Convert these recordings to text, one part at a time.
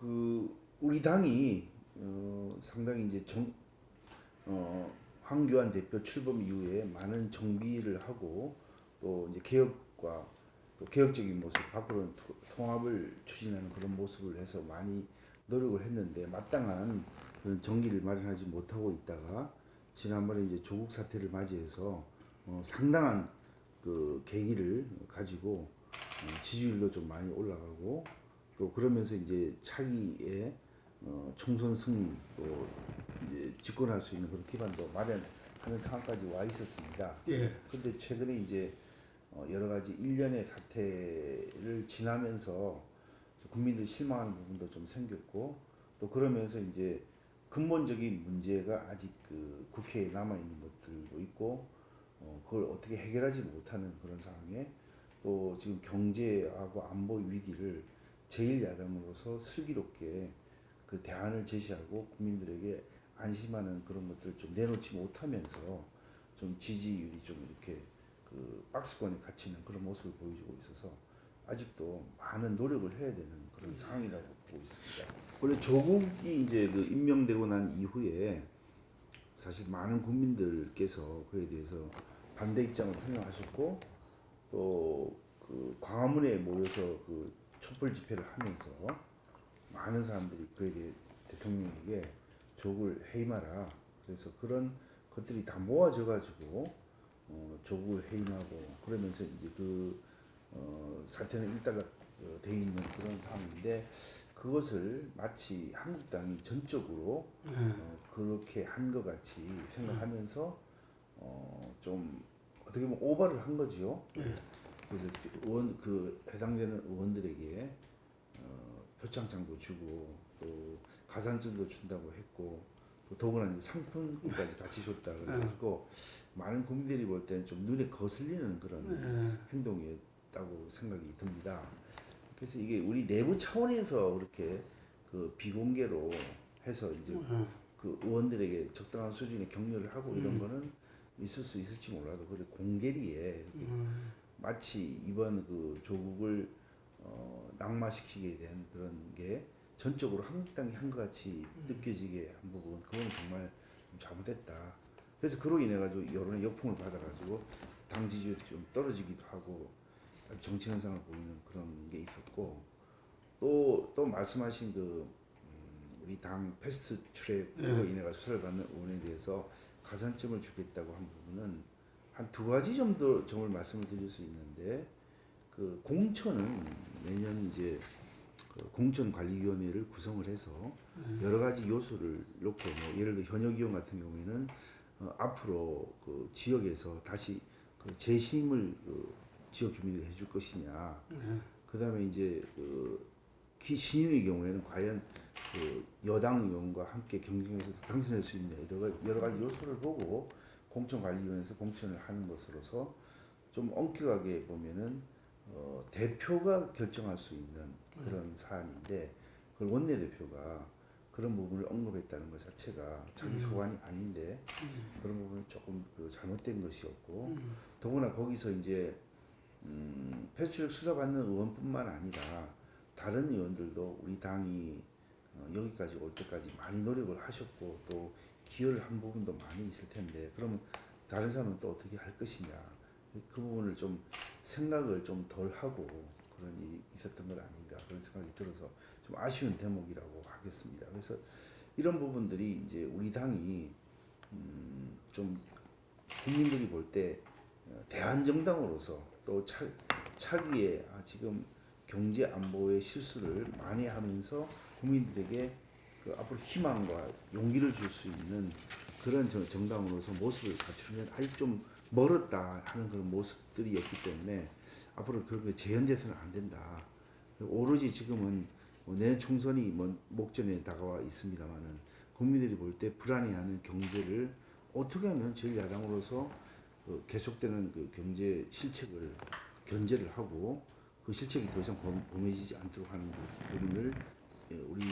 그 우리 당이 어, 상당히 이제 정 어, 황교안 대표 출범 이후에 많은 정비를 하고 또 이제 개혁과 또 개혁적인 모습 밖으로 토- 통합을 추진하는 그런 모습을 해서 많이 노력을 했는데 마땅한 그런 정기를 마련하지 못하고 있다가 지난번에 이제 조국 사태를 맞이해서 어, 상당한 그 계기를 가지고 어, 지지율도 좀 많이 올라가고 또 그러면서 이제 차기에 어, 총선 승리 또 이제 집권할 수 있는 그런 기반도 마련하는 상황까지 와 있었습니다. 예. 근데 최근에 이제 어, 여러 가지 일련의 사태를 지나면서 국민들 실망하는 부분도 좀 생겼고 또 그러면서 이제 근본적인 문제가 아직 그 국회에 남아 있는 것들도 있고 어, 그걸 어떻게 해결하지 못하는 그런 상황에 또 지금 경제하고 안보 위기를 제1야당으로서 슬기롭게 그 대안을 제시하고 국민들에게 안심하는 그런 것들을 좀 내놓지 못하면서 좀 지지율이 좀 이렇게 그 박스권에 갇히는 그런 모습을 보여주고 있어서 아직도 많은 노력을 해야 되는 그런 상황이라고 보고 있습니다. 원래 조국이 이제 그 임명되고 난 이후에 사실 많은 국민들께서 그에 대해서 반대 입장을 표명하셨고 또 그 광화문에 모여서 그 촛불 집회를 하면서 많은 사람들이 그에 대해 대통령에게 조국을 해임하라. 그래서 그런 것들이 다 모아져 가지고 어, 조국을 해임하고 그러면서 이제 그 어, 사태는 일단락 어, 돼 있는 그런 상황인데 그것을 마치 한국당이 전적으로 어, 그렇게 한 것 같이 생각하면서 어, 좀 어떻게 보면 오버를 한 거지요. 그래서 의원 그 해당되는 의원들에게 어, 표창장도 주고 또 가산점도 준다고 했고 또 더구나 이제 상품까지 같이 줬다 그래가지고 많은 국민들이 볼 때는 좀 눈에 거슬리는 그런 예. 행동이었다고 생각이 듭니다. 그래서 이게 우리 내부 차원에서 그렇게 그 비공개로 해서 이제 그 의원들에게 적당한 수준의 격려를 하고 이런 거는 있을 수 있을지 몰라도 그래 공개리에 이렇게 마치 이번 그 조국을 어, 낙마시키게 된 그런 게 전적으로 한국당이 한 것 같이 느껴지게 한 부분. 그거는 정말 좀 잘못했다. 그래서 그로 인해 가지고 여론의 역풍을 받아가지고 당 지지율이 좀 떨어지기도 하고 정치 현상을 보이는 그런 게 있었고 또 또 말씀하신 그 음, 우리 당 패스트 트랙으로 인해 가 수사를 받는 의원에 대해서 가산점을 주겠다고 한 부분은 한 두 가지 정도 점을 말씀을 드릴 수 있는데 그 공천은 내년 이제 그 공천관리위원회를 구성을 해서 여러 가지 요소를 놓고 뭐 예를 들어 현역 의원 같은 경우에는 어, 앞으로 그 지역에서 다시 그 재심을 그 지역 주민들이 해줄 것이냐. 그다음에 이제 그 기신인의 경우에는 과연 그 여당 의원과 함께 경쟁해서 당선될 수 있는 여러 가지, 여러 가지 요소를 보고 공천관리위원회에서 공천을 하는 것으로서 좀 엄격하게 보면은 어, 대표가 결정할 수 있는 그런 사안인데 그걸 원내대표가 그런 부분을 언급했다는 것 자체가 자기 소관이 아닌데 그런 부분이 조금 그 잘못된 것이었고 더구나 거기서 이제 음, 패스트트랙 수사받는 의원뿐만 아니라 다른 의원들도 우리 당이 어, 여기까지 올 때까지 많이 노력을 하셨고 또 기여를 한 부분도 많이 있을 텐데 그러면 다른 사람은 또 어떻게 할 것이냐 그 부분을 좀 생각을 좀 덜 하고 그런 일이 있었던 것 아닌가 그런 생각이 들어서 좀 아쉬운 대목이라고 하겠습니다. 그래서 이런 부분들이 이제 우리 당이 음, 좀 국민들이 볼때 어, 대한정당으로서 또 차, 차기에 아, 지금 경제 안보의 실수를 많이 하면서 국민들에게 그 앞으로 희망과 용기를 줄 수 있는 그런 정- 정당으로서 모습을 갖추는 게 아직 좀 멀었다 하는 그런 모습들이었기 때문에 앞으로 그런 게 재현돼서는 안 된다. 오로지 지금은 뭐 내년 총선이 뭐 목전에 다가와 있습니다만은 국민들이 볼 때 불안해하는 경제를 어떻게 하면 제일 야당으로서 그 계속되는 그 경제 실책을 견제를 하고 그 실책이 더 이상 범- 범해지지 않도록 하는 부분을 예, 우리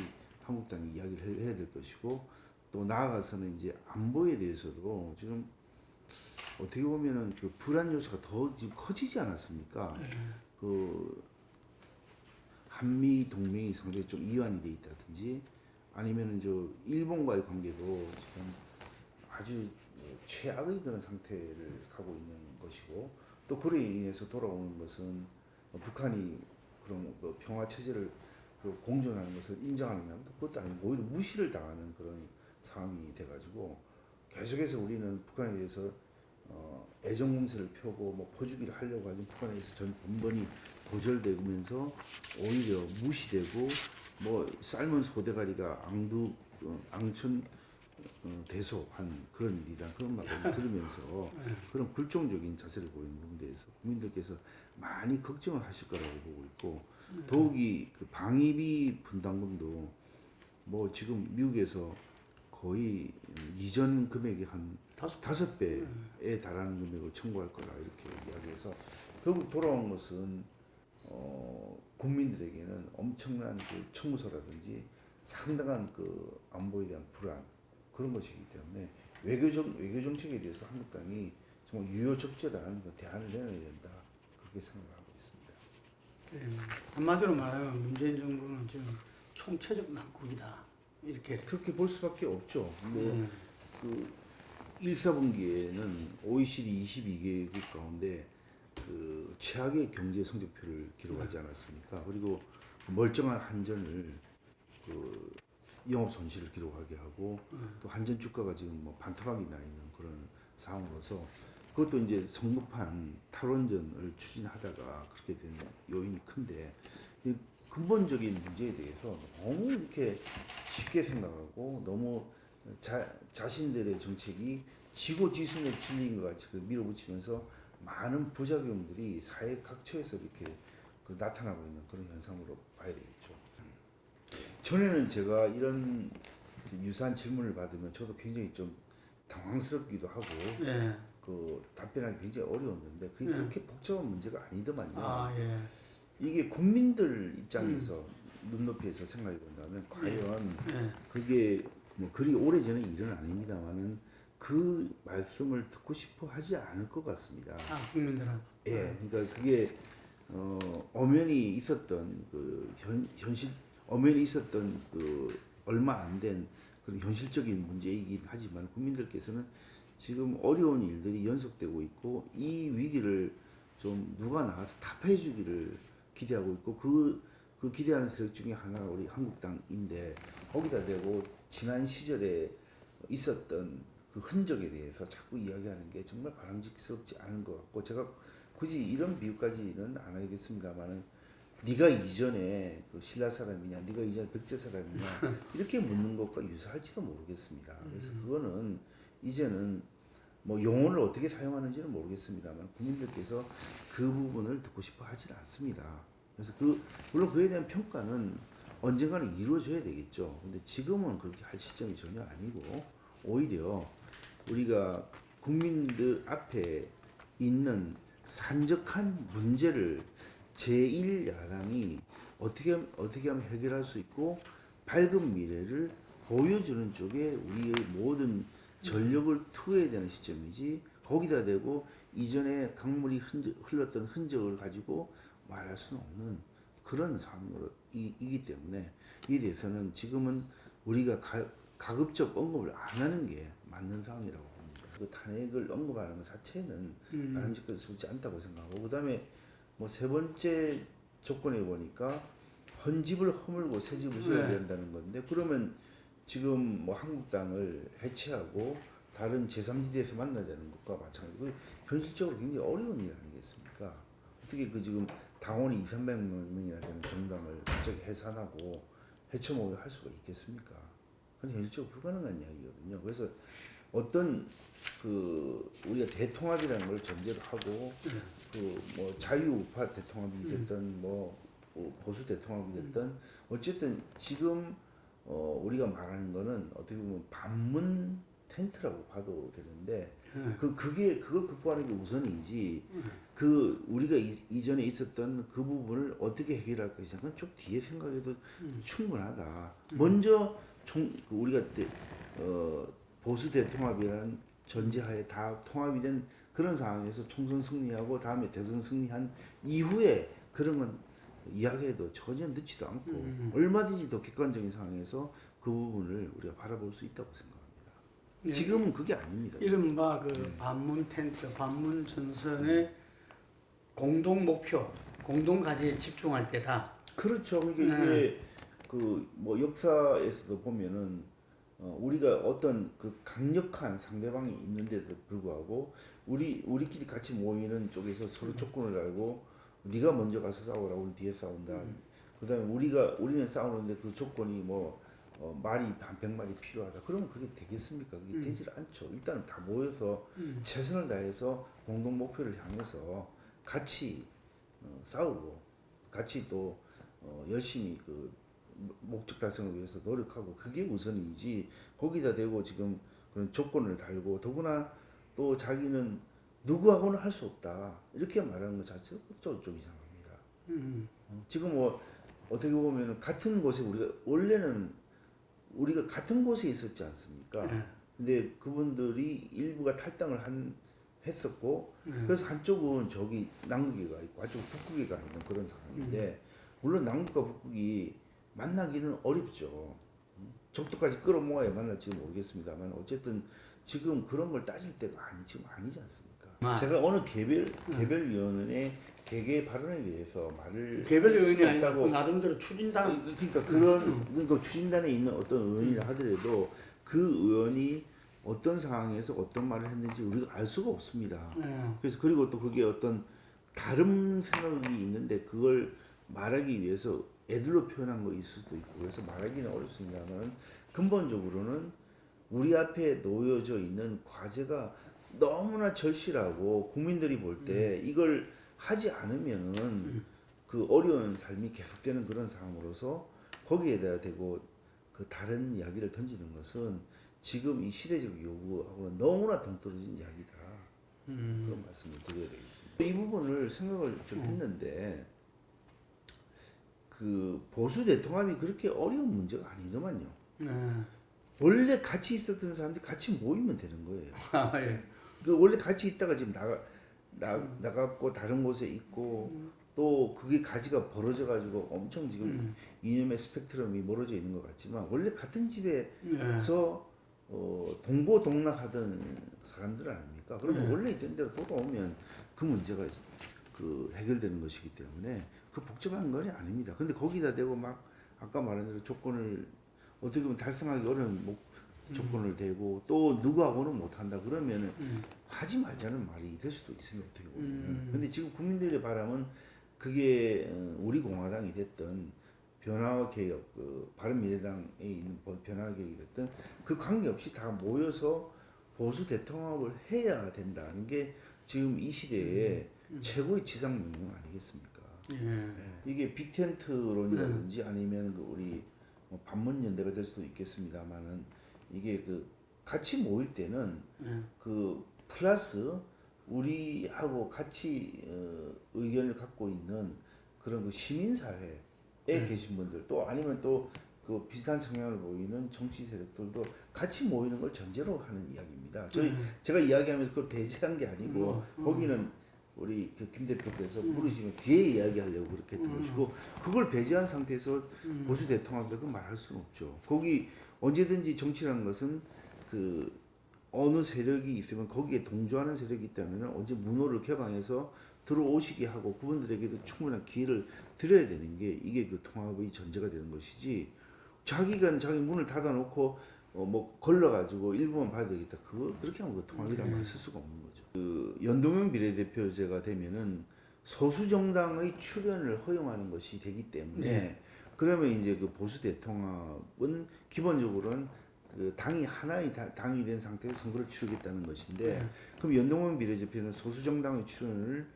한국당이 이야기를 해야 될 것이고 또 나아가서는 이제 안보에 대해서도 지금 어떻게 보면은 그 불안 요소가 더 지금 커지지 않았습니까? 그 한미 동맹이 상당히 좀 이완이 돼 있다든지 아니면은 저 일본과의 관계도 지금 아주 최악의 그런 상태를 가고 있는 것이고 또 그로 인해서 돌아오는 것은 북한이 그런 그 평화 체제를 그 공존하는 것을 인정하느냐 또 그것도 아니고 오히려 무시를 당하는 그런 상황이 돼가지고 계속해서 우리는 북한에 대해서 어, 애정 공세를 펴고 뭐 퍼주기를 하려고 하는 북한에 대해서 전 번번이 거절되면서 오히려 무시되고 뭐 삶은 소대가리가 앙두 어, 앙천 어, 대소한 그런 일이다. 그런 말을 들으면서 그런 굴종적인 자세를 보이는 부분에 대해서 국민들께서 많이 걱정을 하실 거라고 보고 있고 더욱이 그 방위비 분담금도 뭐 지금 미국에서 거의 이전 금액이 한 다섯 다섯 배에 달하는 금액을 청구할 거라 이렇게 이야기해서 결국 돌아온 것은 어, 국민들에게는 엄청난 그 청구서라든지 상당한 그 안보에 대한 불안 그런 것이기 때문에 외교적 외교 정책에 대해서 한국당이 정말 유효적절한 그 대안을 내놔야 된다 그렇게 생각하고 있습니다. 예, 한마디로 말하면 문재인 정부는 지금 총체적 난국이다 이렇게 그렇게 볼 수밖에 없죠. 뭐 음, 그 1사분기에는 OECD 22개국 가운데 그 최악의 경제 성적표를 기록하지 않았습니까? 그리고 그 멀쩡한 한전을 그 영업 손실을 기록하게 하고 또 한전 주가가 지금 뭐 반토막이 나 있는 그런 상황으로서 그것도 이제 성급한 탈원전을 추진하다가 그렇게 된 요인이 큰데 이 근본적인 문제에 대해서 너무 이렇게 쉽게 생각하고 너무 자, 자신들의 정책이 지고 지순에 질린 것 같이 그 밀어붙이면서 많은 부작용들이 사회 각처에서 이렇게 그 나타나고 있는 그런 현상으로 봐야 되겠죠. 전에는 제가 이런 유사한 질문을 받으면 저도 굉장히 좀 당황스럽기도 하고 예. 그 답변하기 굉장히 어려웠는데 그게 네. 그렇게 복잡한 문제가 아니더만요. 아 예. 이게 국민들 입장에서 눈높이에서 생각해 본다면 과연 예. 그게 뭐 그리 오래 전의 일은 아닙니다만은 그 말씀을 듣고 싶어 하지 않을 것 같습니다. 아 국민들은 예, 그러니까 그게 어, 엄연히 있었던 그 현, 현실 엄연히 있었던 그 얼마 안 된 그런 현실적인 문제이긴 하지만 국민들께서는 지금 어려운 일들이 연속되고 있고 이 위기를 좀 누가 나와서 타파해 주기를 기대하고 있고 그, 그 기대하는 세력 중에 하나가 우리 한국당인데 거기다 대고 지난 시절에 있었던 그 흔적에 대해서 자꾸 이야기하는 게 정말 바람직스럽지 않은 것 같고 제가 굳이 이런 비유까지는 안 하겠습니다만은 네가 이전에 그 신라 사람이냐, 네가 이전에 백제 사람이냐 이렇게 묻는 것과 유사할지도 모르겠습니다. 그래서 그거는 이제는 뭐 용어를 어떻게 사용하는지는 모르겠습니다만 국민들께서 그 부분을 듣고 싶어 하지는 않습니다. 그래서 그 물론 그에 대한 평가는 언젠가는 이루어져야 되겠죠. 근데 지금은 그렇게 할 시점이 전혀 아니고 오히려 우리가 국민들 앞에 있는 산적한 문제를 제1야당이 어떻게 하면- 어떻게 하면 해결할 수 있고 밝은 미래를 보여주는 쪽에 우리의 모든 전력을 투해야 되는 시점이지 거기다 대고 이전에 강물이 흔적, 흘렀던 흔적을 가지고 말할 수는 없는 그런 상황으로 이, 이기 때문에 이에 대해서는 지금은 우리가 가, 가급적 언급을 안 하는 게 맞는 상황이라고 봅니다. 그 탄핵을 언급하는 것 자체는 음. 바람직하지 않다고 생각하고 그다음에 뭐 세 번째 조건에 보니까 헌집을 허물고 새 집을 지어야 네. 된다는 건데 그러면 지금 뭐 한국당을 해체하고 다른 제3지대에서 만나자는 것과 마찬가지고 그 현실적으로 굉장히 어려운 일 아니겠습니까? 어떻게 그 지금 당원이 2, 300명이나 되는 정당을 갑자기 해산하고 해체모을 할 수가 있겠습니까? 그건 현실적으로 불가능한 이야기거든요. 그래서 어떤 그 우리가 대통합이라는 걸 전제로 하고 그 뭐 자유우파 대통합이 됐든 뭐 어, 보수 대통합이 됐든 어쨌든 지금 어 우리가 말하는 거는 어떻게 보면 반문 텐트라고 봐도 되는데 예. 그 그게 그걸 극복하는 게 우선이지. 그 우리가 이, 이전에 있었던 그 부분을 어떻게 해결할 것이냐 그건 좀 뒤에 생각해도 충분하다. 먼저 총그 우리가 때, 어, 보수 대통합이라는 전제하에 다 통합이 된 그런 상황에서 총선 승리하고 다음에 대선 승리한 이후에 그런 건 이야기해도 전혀 늦지도 않고 음. 얼마든지 더 객관적인 상황에서 그 부분을 우리가 바라볼 수 있다고 생각합니다. 예. 지금은 그게 아닙니다. 이른바 그 반문 텐트, 반문 전선의 공동 목표, 공동 가지에 집중할 때다. 그렇죠. 이게 네. 이게 그 뭐 역사에서도 보면은 어, 우리가 어떤 그 강력한 상대방이 있는데도 불구하고 우리 우리끼리 같이 모이는 쪽에서 서로 조건을 알고 네가 먼저 가서 싸우라 우리 뒤에 싸운다. 그다음에 우리가 우리는 싸우는데 그 조건이 뭐 어, 말이 한 백마리 필요하다. 그러면 그게 되겠습니까? 그게 되질 않죠. 일단은 다 모여서 최선을 다해서 공동 목표를 향해서 같이 어, 싸우고 같이 또 어, 열심히 그 목적 달성을 위해서 노력하고 그게 우선이지 거기다 대고 지금 그런 조건을 달고 더구나 또 자기는 누구하고는 할 수 없다 이렇게 말하는 것 자체가 좀, 좀 이상합니다. 음. 어, 지금 뭐 어떻게 보면 같은 곳에 우리가 원래는 우리가 같은 곳에 있었지 않습니까? 예. 근데 그분들이 일부가 탈당을 한 했었고 예. 그래서 한쪽은 저기 남극에가 있고 한쪽 북극에가 있는 그런 상황인데 물론 남극과 북극이 만나기는 어렵죠. 음? 적도까지 끌어모아야 만날지 모르겠습니다만 어쨌든 지금 그런 걸 따질 때가 아니 지금 아니지 않습니까? 아. 제가 어느 개별 개별 위원회 개개 발언에 대해서 말을 개별 없다고 그 나름대로 추진단 그러니까 그런 그러니까 추진단에 있는 어떤 의원이라 하더라도 그 의원이 어떤 상황에서 어떤 말을 했는지 우리가 알 수가 없습니다. 예. 그래서 그리고 또 그게 어떤 다른 생각이 있는데 그걸 말하기 위해서 애들로 표현한 거일 수도 있고 그래서 말하기는 어렵습니다만 근본적으로는 우리 앞에 놓여져 있는 과제가 너무나 절실하고 국민들이 볼 때 이걸 하지 않으면은 그 어려운 삶이 계속되는 그런 상황으로서 거기에다 대고 그 다른 이야기를 던지는 것은 지금 이 시대적 요구하고는 너무나 동떨어진 이야기다. 그런 말씀을 드려야 되겠습니다. 이 부분을 생각을 좀 했는데 그 보수 대통합이 그렇게 어려운 문제가 아니더만요. 예. 원래 같이 있었던 사람들이 같이 모이면 되는 거예요. 아, 예. 그 원래 같이 있다가 지금 나가 나 나갔고 다른 곳에 있고 또 그게 가지가 벌어져 가지고 엄청 지금 이념의 스펙트럼이 멀어져 있는 것 같지만 원래 같은 예. 집에서 어, 동고동락하던 사람들 아닙니까? 그러면 네. 원래 있던 대로 돌아오면 그 문제가 그 해결되는 것이기 때문에 그 복잡한 건 아닙니다. 근데 거기다 대고 막 아까 말한 대로 조건을 어떻게 보면 달성하기 어려운 목, 조건을 대고 또 누구하고는 못한다 그러면은 하지 말자는 말이 될 수도 있습니다. 어떻게 보면. 음. 근데 지금 국민들의 바람은 그게 어, 우리 공화당이 됐든 변화와 개혁, 그 바른 미래당에 있는 번- 변화와 개혁이 됐든 그 관계없이 다 모여서 보수 대통합을 해야 된다는 게 지금 이 시대의 최고의 지상 명령 아니겠습니까? 예. 예. 이게 빅텐트론이라든지 아니면 그 우리 뭐 반문 연대가 될 수도 있겠습니다만은 이게 그 같이 모일 때는 예. 그 플러스 우리하고 같이 어, 의견을 갖고 있는 그런 그 시민 사회에 계신 분들 또 아니면 또 그 비슷한 성향을 보이는 정치 세력들도 같이 모이는 걸 전제로 하는 이야기입니다. 저희 제가 이야기하면서 그걸 배제한 게 아니고 거기는 우리 그김 대표께서 물으시면 뒤에 이야기하려고 그렇게 들으시고 그걸 배제한 상태에서 보수 대통합이라고 말할 수는 없죠. 거기 언제든지 정치라는 것은 그 어느 세력이 있으면 거기에 동조하는 세력이 있다면 언제 문호를 개방해서 들어오시게 하고 그분들에게도 충분한 기회를 드려야 되는 게 이게 그 통합의 전제가 되는 것이지. 자기가 자기 문을 닫아놓고 어 뭐 걸러가지고 일부만 봐야 되겠다. 그거 그렇게 하면 그말쓸 수가 없는 거죠. 그 연동형 비례대표제가 되면은 소수 정당의 출연을 허용하는 것이 되기 때문에 그러면 이제 그 보수 대통합은 기본적으로는 그 당이 하나의 다- 당이 된 상태에서 선거를 치르겠다는 것인데 그럼 연동형 비례대표는 소수 정당의 출연을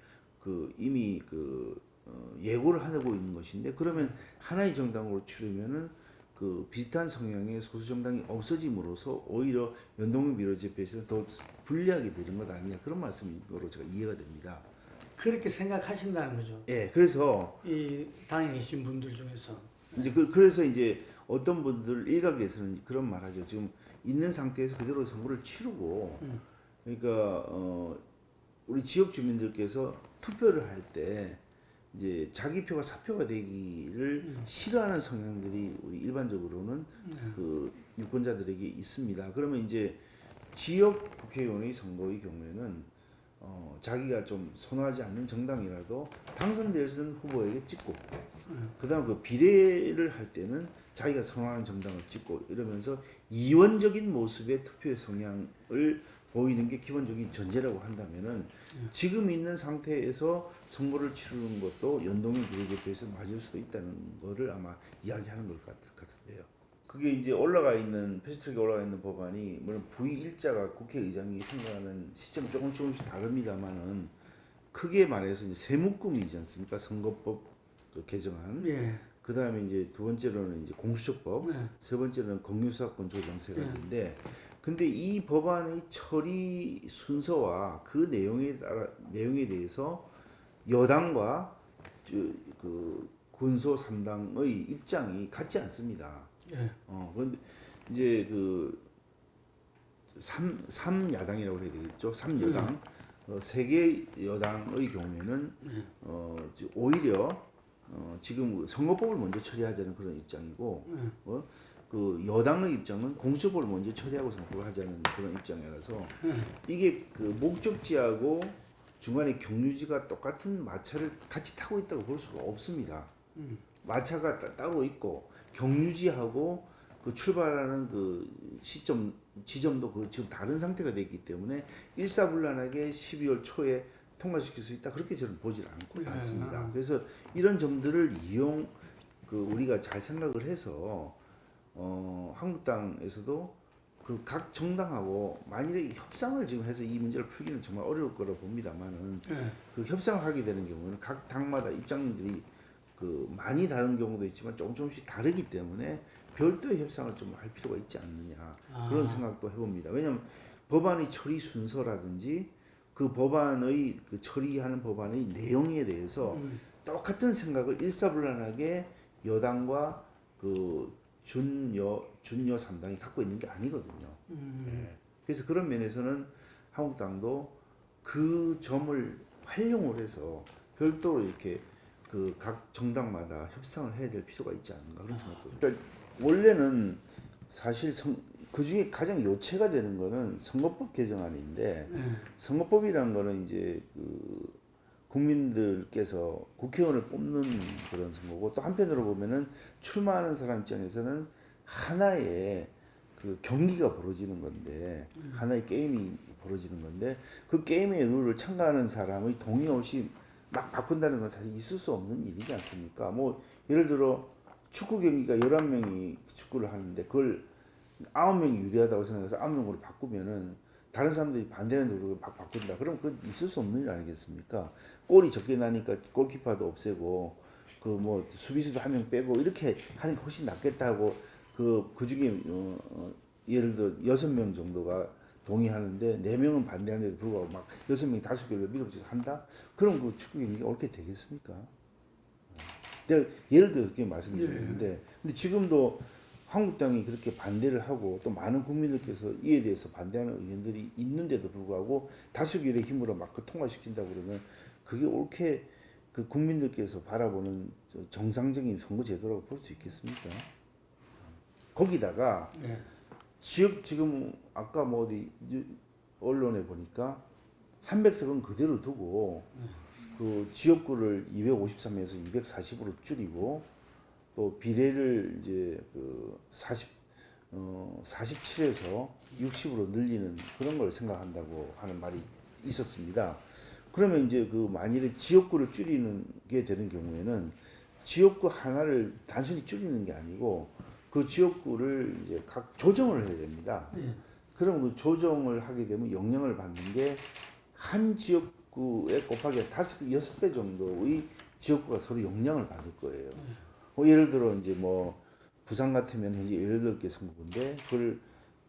그 이미 그 어, 예고를 하고 있는 것인데 그러면 하나의 정당으로 치르면은 그 비슷한 성향의 소수 정당이 없어짐으로써 오히려 연동형 비례대표에서는 더 불리하게 되는 것 아니냐 그런 말씀으로 제가 이해가 됩니다. 그렇게 생각하신다는 거죠. 예, 그래서 이 당에 계신 분들 중에서. 이제 그, 그래서 이제 어떤 분들 일각에서는 그런 말하죠. 지금 있는 상태에서 그대로 선거를 치르고 그러니까 어 우리 지역 주민들께서 투표를 할 때 이제 자기 표가 사표가 되기를 음. 싫어하는 성향들이 우리 일반적으로는 네. 그 유권자들에게 있습니다. 그러면 이제 지역 국회의원의 선거의 경우에는 어, 자기가 좀 선호하지 않는 정당이라도 당선되는 후보에게 찍고 그다음 그 비례를 할 때는 자기가 선호하는 정당을 찍고 이러면서 이원적인 모습의 투표 성향을 보이는 게 기본적인 전제라고 한다면은 지금 있는 상태에서 선거를 치르는 것도 연동형 비례대표에서 맞을 수도 있다는 거를 아마 이야기하는 것 같, 같은데요. 그게 이제 올라가 있는 패스트트랙에 올라가 있는 법안이 물론 부의 일자가 국회의장이 선거하는 시점 조금 조금씩 다릅니다만은 크게 말해서 이제 세무금이지 않습니까? 선거법 그 개정안. 예. 그 다음에 이제 두 번째로는 이제 공수처법, 네. 세 번째는 공유수사권 조정 세 가지인데, 근데 이 법안의 처리 순서와 그 내용에 따라 내용에 대해서 여당과 저, 그 군소 3당의 입장이 같지 않습니다. 예. 어, 근데 이제 그 삼, 삼야당이라고 해야 되겠죠. 삼여당. 어, 세개 여당의 경우에는 어, 이제 오히려 어, 지금 선거법을 먼저 처리하자는 그런 입장이고 어, 그 여당의 입장은 공수법을 먼저 처리하고 선거를 하자는 그런 입장이라서 이게 그 목적지하고 중간에 경유지가 똑같은 마차를 같이 타고 있다고 볼 수가 없습니다. 마차가 따, 따로 있고 경유지하고 그 출발하는 그 시점 지점도 그 지금 다른 상태가 돼 있기 때문에 일사불란하게 12월 초에 통과시킬 수 있다 그렇게 저는 보질 않고 예. 않습니다. 그래서 이런 점들을 이용 그 우리가 잘 생각을 해서 어 한국당에서도 그 각 정당하고 만일에 협상을 지금 해서 이 문제를 풀기는 정말 어려울 거라 봅니다만은 예. 그 협상을 하게 되는 경우는 각 당마다 입장들이 그 많이 다른 경우도 있지만 조금 조금씩 다르기 때문에 별도의 협상을 좀 할 필요가 있지 않느냐 그런 생각도 해봅니다. 왜냐하면 법안의 처리 순서라든지 그 법안의 그 처리하는 법안의 내용에 대해서 똑같은 생각을 일사불란하게 여당과 그 준여 준여 삼당이 갖고 있는 게 아니거든요. 예. 그래서 그런 면에서는 한국당도 그 점을 활용을 해서 별도로 이렇게 그 각 정당마다 협상을 해야 될 필요가 있지 않는가 그런 생각도. 그러니까 원래는 사실 성, 그 중에 가장 요체가 되는 거는 선거법 개정안인데 예. 선거법이라는 거는 이제 그 국민들께서 국회의원을 뽑는 그런 선거고 또 한편으로 보면은 출마하는 사람 입장에서는 하나의 그 경기가 벌어지는 건데 하나의 게임이 벌어지는 건데 그 게임의 룰을 참가하는 사람의 동의 없이 막 바꾼다는 건 사실 있을 수 없는 일이지 않습니까? 뭐 예를 들어 축구 경기가 11명이 축구를 하는데 그걸 9명이 유리하다고 생각해서 9명으로 바꾸면은 다른 사람들이 반대하는데 우리가 막 바꾼다. 그럼 그건 있을 수 없는 일 아니겠습니까? 골이 적게 나니까 골키퍼도 없애고 그 뭐 수비수도 한 명 빼고 이렇게 하는 게 훨씬 낫겠다고 그 그중에 어, 어, 예를 들어 여섯 명 정도가 동의하는데 네 명은 반대하는데도 불구하고 막 여섯 명이 다섯 개를 밀어붙여서 한다? 그럼 그 축구 경기가 옳게 되겠습니까? 내가 예를 들어 그렇게 말씀드리는데 근데 지금도 한국당이 그렇게 반대를 하고 또 많은 국민들께서 이에 대해서 반대하는 의견들이 있는데도 불구하고 다수결의 힘으로 막 그 통과시킨다 그러면 그게 옳게 그 국민들께서 바라보는 저 정상적인 선거 제도라고 볼 수 있겠습니까? 거기다가 예. 지역 지금 아까 뭐 어디 유- 언론에 보니까 300석은 그대로 두고 그 지역구를 253에서 240으로 줄이고 또 비례를 이제 그 40, 어, 47에서 60으로 늘리는 그런 걸 생각한다고 하는 말이 있었습니다. 그러면 이제 그 만일에 지역구를 줄이는 게 되는 경우에는 지역구 하나를 단순히 줄이는 게 아니고 그 지역구를 이제 각 조정을 해야 됩니다. 예. 그럼 그 조정을 하게 되면 영향을 받는 게 한 지역구에 곱하기 다섯 배, 여섯 배 정도의 지역구가 서로 영향을 받을 거예요. 뭐 예를 들어 이제 뭐 부산 같으면 현재 18개 선거구인데 그걸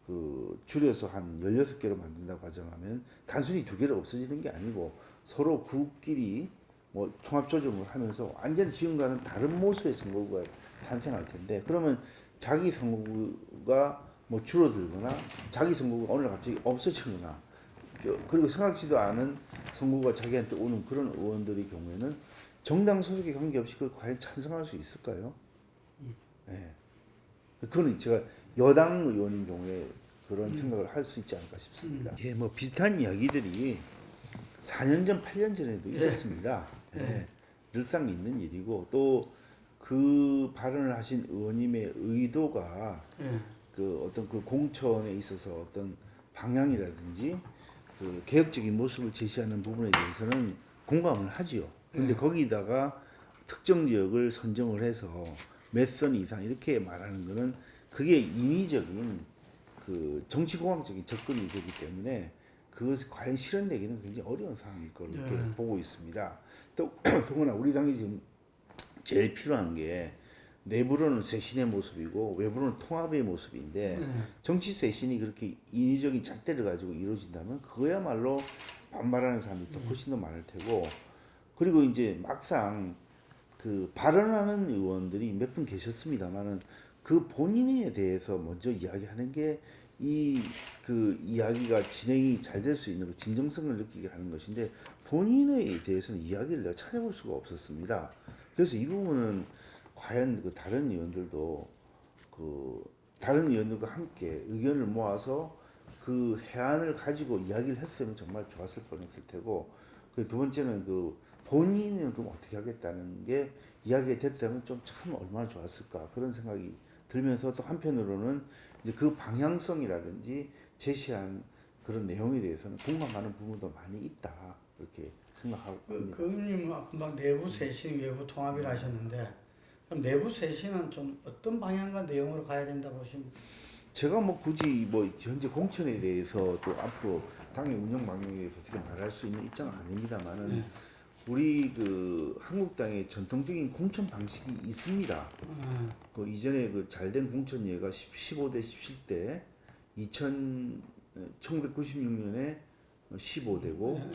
그 줄여서 한 16개로 만든다고 가정하면 단순히 두 개를 없어지는 게 아니고 서로 구끼리 뭐 통합 조정을 하면서 완전히 지금과는 다른 모습의 선거구가 탄생할 텐데 그러면 자기 선거구가 뭐 줄어들거나 자기 선거구가 오늘 갑자기 없어지거나 그- 그리고 생각지도 않은 선거가 자기한테 오는 그런 의원들의 경우에는 정당 소속에 관계없이 그걸 과연 찬성할 수 있을까요? 예. 그거는 제가 여당 의원인 경우에 그런 생각을 할 수 있지 않을까 싶습니다. 예, 뭐 비슷한 이야기들이 4년 전, 8년 전에도 있었습니다. 예. 늘상 있는 일이고 또 그 발언을 하신 의원님의 의도가 예. 그 어떤 그 공천에 있어서 어떤 방향이라든지 그 개혁적인 모습을 제시하는 부분에 대해서는 공감을 하지요. 근데 거기다가 특정 지역을 선정을 해서 몇 선 이상 이렇게 말하는 거는 그게 인위적인 그 정치공학적인 접근이 되기 때문에 그것이 과연 실현되기는 굉장히 어려운 상황일 거로 이렇게 네. 보고 있습니다. 또 더구나 우리 당이 지금 제일 필요한 게 내부로는 쇄신의 모습이고 외부로는 통합의 모습인데 정치 쇄신이 그렇게 인위적인 잣대를 가지고 이루어진다면 그거야말로 반발하는 사람이 더 훨씬 더 많을 테고 그리고 이제 막상 그 발언하는 의원들이 몇 분 계셨습니다만은 그 본인에 대해서 먼저 이야기하는 게 이 그 이야기가 진행이 잘 될 수 있는 그 진정성을 느끼게 하는 것인데 본인에 대해서는 이야기를 내가 찾아볼 수가 없었습니다. 그래서 이 부분은 과연 그 다른 의원들도 그 다른 의원들과 함께 의견을 모아서 그 해안을 가지고 이야기를 했으면 정말 좋았을 뻔했을 테고 그 두 번째는 그 본인은 좀 어떻게 하겠다는 게 이야기가 됐다면 좀 참 얼마나 좋았을까 그런 생각이 들면서 또 한편으로는 이제 그 방향성이라든지 제시한 그런 내용에 대해서는 공감하는 부분도 많이 있다 이렇게 생각하고 그. 그 의원님 금방 내부 쇄신, 외부 통합이라 하셨는데 그럼 내부 쇄신은 좀 어떤 방향과 내용으로 가야 된다 보십니까? 제가 뭐 굳이 뭐 현재 공천에 대해서 또 앞으로 당의 운영 방향에 대해서 어떻게 말할 수 있는 입장은 아닙니다만은 우리 그 한국당의 전통적인 공천 방식이 있습니다. 음, 그 이전에 그 잘된 공천 예가 15대 17대 2000 1996년에 15대고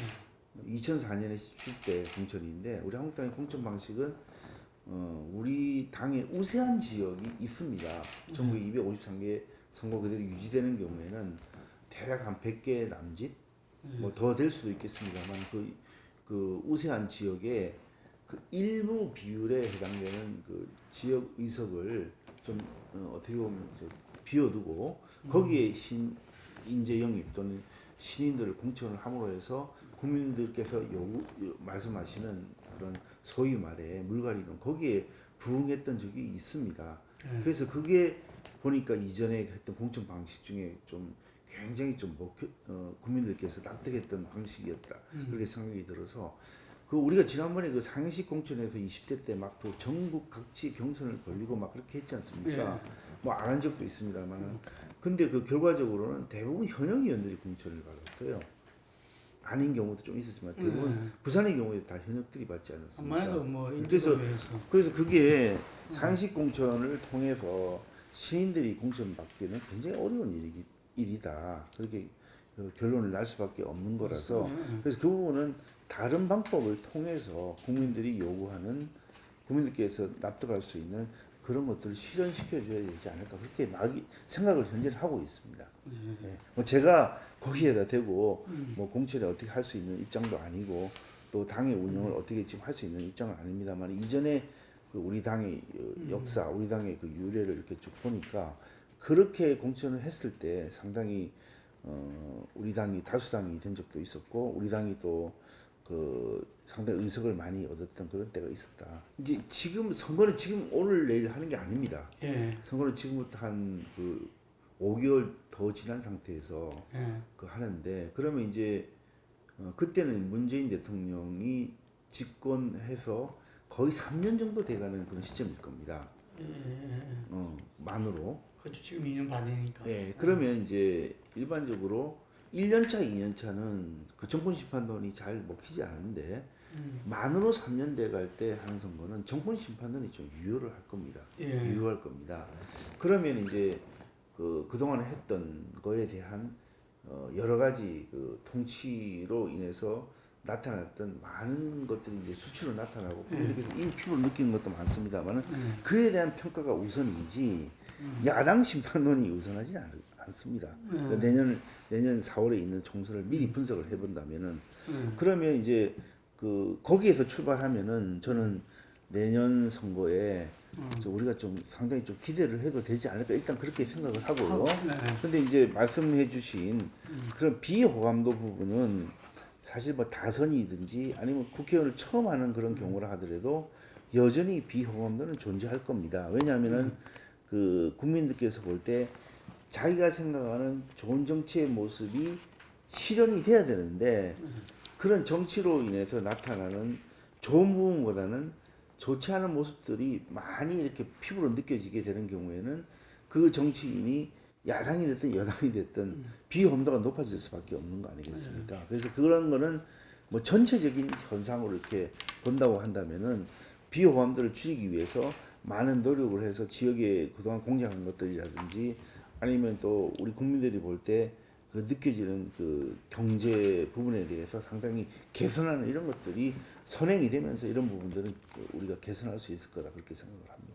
2004년에 17대 공천인데 우리 한국당의 공천 방식은 어, 우리 당의 우세한 지역이 있습니다. 전국 253개 선거 그대로 유지되는 경우에는 대략 한 100개 남짓 뭐더 될 수도 있겠습니다만 그, 그 우세한 지역에 그 일부 비율에 해당되는 그 지역 의석을 좀 어, 어떻게 보면 저 비워두고 거기에 신 인재 영입 또는 신인들을 공천을 함으로 해서 국민들께서 요구 요- 말씀하시는 그런 소위 말해 물갈이는 거기에 부응했던 적이 있습니다. 그래서 그게 보니까 이전에 했던 공천 방식 중에 좀 굉장히 좀 먹혀, 어, 국민들께서 납득했던 방식이었다. 그렇게 생각이 들어서 그 우리가 지난번에 그 상식 공천에서 20대 때 막 또 전국 각지 경선을 벌리고 막 그렇게 했지 않습니까? 뭐안 한 적도 있습니다만은. 근데 그 결과적으로는 대부분 현역 의원들이 공천을 받았어요. 아닌 경우도 좀 있었지만 대부분 부산의 경우에 다 현역들이 받지 않았습니까? 뭐 그래서 위해서. 그래서 그게 상식 공천을 통해서 시인들이 공천 받기는 굉장히 어려운 일이, 일이다. 그렇게 그 결론을 날 수밖에 없는 거라서 그래서 그 부분은 다른 방법을 통해서 국민들이 요구하는 국민들께서 납득할 수 있는 그런 것들을 실현시켜 줘야 되지 않을까 그렇게 막 생각을 현재 하고 있습니다. 예. 뭐 제가 거기에다 대고 뭐 공천에 어떻게 할 수 있는 입장도 아니고 또 당의 운영을 어떻게 지금 할 수 있는 입장은 아닙니다만 이전에 그 우리 당의 어, 역사, 우리 당의 그 유래를 이렇게 쭉 보니까 그렇게 공천을 했을 때 상당히 어 우리 당이 다수당이 된 적도 있었고 우리 당이 또 그 상당히 의석을 많이 얻었던 그런 때가 있었다. 이제 지금 선거는 지금 오늘 내일 하는 게 아닙니다. 예, 선거는 지금부터 한그 5개월 더 지난 상태에서 예, 그 하는데 그러면 이제 어, 그때는 문재인 대통령이 집권해서 거의 3년 정도 돼가는 그런 시점일 겁니다. 어, 만으로. 그렇죠. 지금 2년 반이니까. 예, 그러면 이제 일반적으로 1년차, 2년차는 그 정권 심판론이 잘 먹히지 않는데 만으로 3년 돼갈 때 하는 선거는 정권 심판론이 좀 유효를 할 겁니다. 예. 유효할 겁니다. 그러면 이제 그 그동안 했던 거에 대한 어, 여러 가지 그 통치로 인해서 나타났던 많은 것들이 이제 수치로 나타나고 그래서 이미 피부를 느끼는 것도 많습니다만은 그에 대한 평가가 우선이지 야당 심판론이 우선하지 않, 않습니다. 그러니까 내년 내년 4월에 있는 총선을 미리 분석을 해본다면은 그러면 이제 그 거기에서 출발하면은 저는 내년 선거에 저 우리가 좀 상당히 좀 기대를 해도 되지 않을까 일단 그렇게 생각을 하고요. 네. 근데 이제 말씀해주신 그런 비호감도 부분은 사실 뭐 다선이든지 아니면 국회의원을 처음 하는 그런 경우라 하더라도 여전히 비호감도는 존재할 겁니다. 왜냐하면은 그 국민들께서 볼 때 자기가 생각하는 좋은 정치의 모습이 실현이 돼야 되는데 그런 정치로 인해서 나타나는 좋은 부분보다는 좋지 않은 모습들이 많이 이렇게 피부로 느껴지게 되는 경우에는 그 정치인이 야당이 됐든 여당이 됐든 비험도가 높아질 수밖에 없는 거 아니겠습니까? 그래서 그런 거는 뭐 전체적인 현상으로 이렇게 본다고 한다면은 비호감들을 줄이기 위해서 많은 노력을 해서 지역에 그동안 공략한 것들이라든지 아니면 또 우리 국민들이 볼 때 그 느껴지는 그 경제 부분에 대해서 상당히 개선하는 이런 것들이 선행이 되면서 이런 부분들은 그 우리가 개선할 수 있을 거다 그렇게 생각을 합니다.